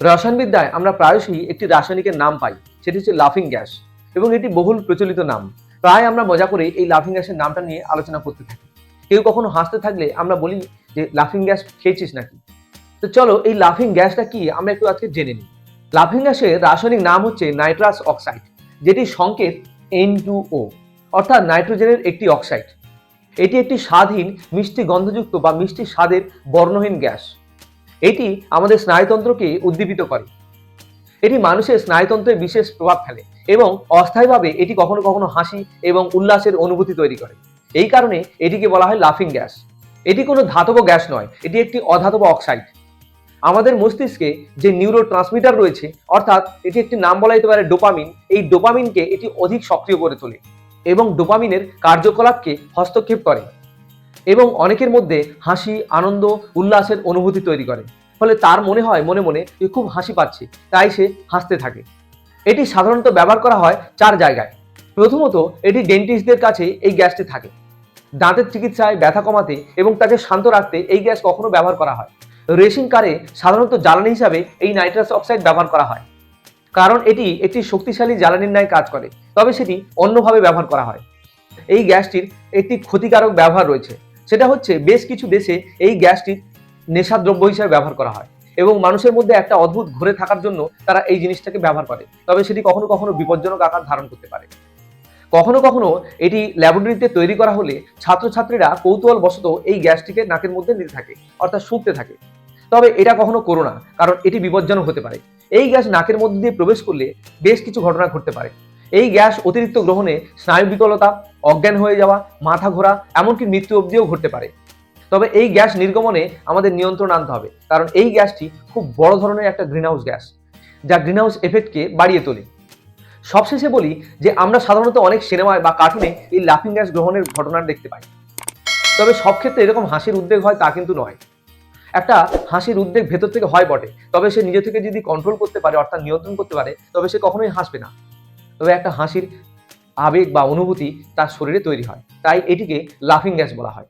রসায়নবিদ্যায় আমরা প্রায়শই একটি রাসায়নিকের নাম পাই, সেটি হচ্ছে লাফিং গ্যাস এবং এটি বহুল প্রচলিত নাম। প্রায় আমরা মজা করে এই লাফিং গ্যাসের নামটা নিয়ে আলোচনা করতে থাকি। কেউ কখনো হাসতে থাকলে আমরা বলি যে, লাফিং গ্যাস খেয়েছিস নাকি? তো চলো, এই লাফিং গ্যাসটা কি আমরা একটু আজকে জেনে নিই। লাফিং গ্যাসের রাসায়নিক নাম হচ্ছে নাইট্রাস অক্সাইড যেটির সংকেত এন টু ও অর্থাৎ নাইট্রোজেনের একটি অক্সাইড। এটি একটি স্বাদহীন মিষ্টি গন্ধযুক্ত বা মিষ্টি স্বাদের বর্ণহীন গ্যাস। এটি আমাদের স্নায়ুতন্ত্রকে উদ্দীপিত করে। এটি মানুষের স্নায়ুতন্ত্রে বিশেষ প্রভাব ফেলে এবং অস্থায়ীভাবে এটি কখনো কখনো হাসি এবং উল্লাসের অনুভূতি তৈরি করে। এই কারণে এটিকে বলা হয় লাফিং গ্যাস এটি কোনো ধাতব গ্যাস নয়, এটি একটি অধাতব অক্সাইড আমাদের মস্তিষ্কে যে নিউরো ট্রান্সমিটার রয়েছে, অর্থাৎ এটি একটি নাম বলা যেতে পারে ডোপামিন এই ডোপামিনকে এটি অধিক সক্রিয় করে তোলে এবং ডোপামিনের কার্যকলাপকে হস্তক্ষেপ করে। এবং অনেকের মধ্যে হাসি, আনন্দ, উল্লাসের অনুভূতি তৈরি করে। ফলে তার মনে হয়, মনে মনে যে খুব হাসি পাচ্ছে, তাই সে হাসতে থাকে। এটি সাধারণত ব্যবহার করা হয় চার জায়গায়। প্রথমত, এটি ডেন্টিস্টদের কাছে এই গ্যাসটি থাকে। দাঁতের চিকিৎসায় ব্যথা কমাতে এবং তাকে শান্ত রাখতে এই গ্যাস কখনো ব্যবহার করা হয়। রেসিং কারে সাধারণত জ্বালানি হিসাবে এই নাইট্রাস অক্সাইড ব্যবহার করা হয়। কারণ এটি একটি শক্তিশালী জ্বালানির ন্যায় কাজ করে, তবে সেটি অন্যভাবে ব্যবহার করা হয়। এই গ্যাসটির একটি ক্ষতিকারক ব্যবহার রয়েছে। সেটা হচ্ছে বেশ কিছু দেশে এই গ্যাসটির নেশাদ্রব্য হিসেবে ব্যবহার করা হয় এবং মানুষের মধ্যে একটা অদ্ভুত ঘুরে থাকার জন্য তারা এই জিনিসটাকে ব্যবহার করে। তবে সেটি কখনো কখনো বিপজ্জনক আকার ধারণ করতে পারে। কখনো কখনো এটি ল্যাবরেটরিতে তৈরি করা হলে ছাত্রছাত্রীরা কৌতূহল বশত এই গ্যাসটিকে নাকের মধ্যে নিতে থাকে, অর্থাৎ শুকতে থাকে। তবে এটা কখনো করো না, কারণ এটি বিপজ্জনক হতে পারে। এই গ্যাস নাকের মধ্যে দিয়ে প্রবেশ করলে বেশ কিছু ঘটনা ঘটতে পারে। এই গ্যাস অতিরিক্ত গ্রহণে স্নায়ু বিকলতা, অজ্ঞান হয়ে যাওয়া, মাথা ঘোরা, এমনকি মৃত্যু অবধিও ঘটতে পারে। তবে এই গ্যাস নির্গমনে আমাদের নিয়ন্ত্রণ আনতে হবে, কারণ এই গ্যাসটি খুব বড় ধরনের একটা গ্রিনহাউস গ্যাস যা গ্রিনহাউস এফেক্টকে বাড়িয়ে তোলে। সবশেষে বলি যে, আমরা সাধারণত অনেক সিনেমায় বা কার্টুনে এই লাফিং গ্যাস গ্রহণের ঘটনা দেখতে পাই। তবে সব ক্ষেত্রে এরকম হাসির উদ্বেগ হয় তা কিন্তু নয়। একটা হাসির উদ্বেগ ভেতর থেকে হয় বটে, তবে সে নিজে থেকে যদি কন্ট্রোল করতে পারে, অর্থাৎ নিয়ন্ত্রণ করতে পারে, তবে সে কখনোই হাসবে না। তবে একটা হাসির আবেগ বা অনুভূতি তার শরীরে তৈরি হয়। তাই এটিকে লাফিং গ্যাস বলা হয়।